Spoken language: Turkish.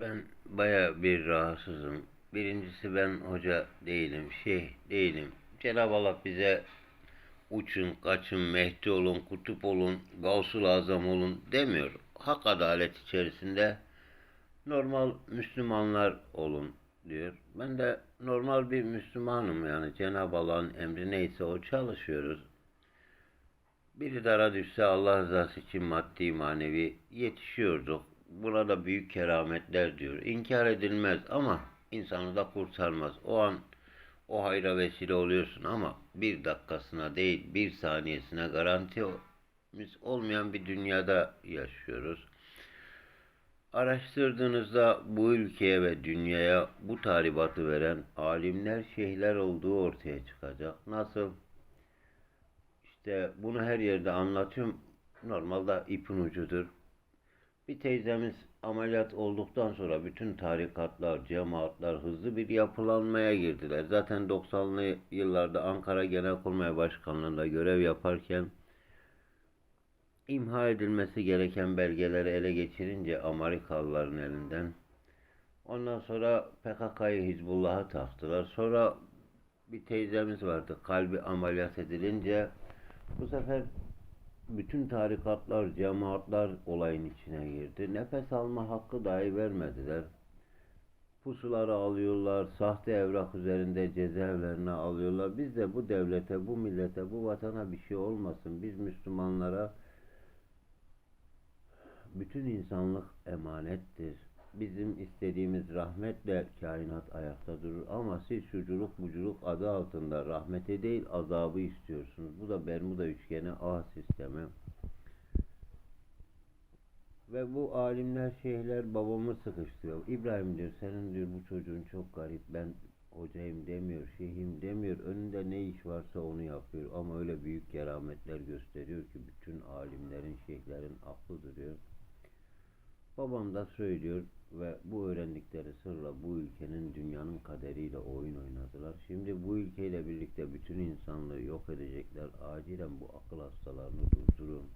Ben baya bir rahatsızım. Birincisi ben hoca değilim, şeyh değilim. Cenab-ı Allah bize uçun, kaçın, Mehdi olun, kutup olun, Gavsul Azam olun demiyor. Hak adalet içerisinde normal Müslümanlar olun diyor. Ben de normal bir Müslümanım yani Cenab-ı Allah'ın emri neyse o çalışıyoruz. Biri dara düşse Allah rızası için maddi manevi yetişiyorduk. Buna da büyük kerametler diyor. İnkar edilmez ama insanı da kurtarmaz. O an o hayra vesile oluyorsun ama bir dakikasına değil bir saniyesine garantimiz olmayan bir dünyada yaşıyoruz. Araştırdığınızda bu ülkeye ve dünyaya bu talimatı veren alimler, şeyhler olduğu ortaya çıkacak. Nasıl? İşte bunu her yerde anlatıyorum. Normalde ipin ucudur. Bir teyzemiz ameliyat olduktan sonra bütün tarikatlar, cemaatler hızlı bir yapılanmaya girdiler. Zaten 90'lı yıllarda Ankara Genelkurmay Başkanlığı'nda görev yaparken imha edilmesi gereken belgeleri ele geçirince Amerikalıların elinden ondan sonra PKK'yı Hizbullah'a taktılar. Sonra bir teyzemiz vardı. Kalbi ameliyat edilince bu sefer bütün tarikatlar, cemaatler olayın içine girdi. Nefes alma hakkı dahi vermediler. Pusuları alıyorlar, sahte evrak üzerinde cezaevlerine alıyorlar. Biz de bu devlete, bu millete, bu vatana bir şey olmasın. Biz Müslümanlara bütün insanlık emanettir. Bizim istediğimiz rahmetle kainat ayakta durur. Ama siz şuculuk buculuk adı altında rahmeti değil azabı istiyorsunuz. Bu da Bermuda üçgeni A sistemi. Ve bu alimler, şeyhler babamı sıkıştırıyor. İbrahim diyor senin diyor bu çocuğun çok garip. Ben hocayım demiyor, şeyhim demiyor. Önünde ne iş varsa onu yapıyor. Ama öyle büyük kerametler gösteriyor ki bütün alimlerin, şeyhlerin aklı duruyor. Babam da söylüyor ve bu öğrendikleri sırla bu ülkenin dünyanın kaderiyle oyun oynadılar. Şimdi bu ülkeyle birlikte bütün insanlığı yok edecekler. Acilen bu akıl hastalarını durdurun.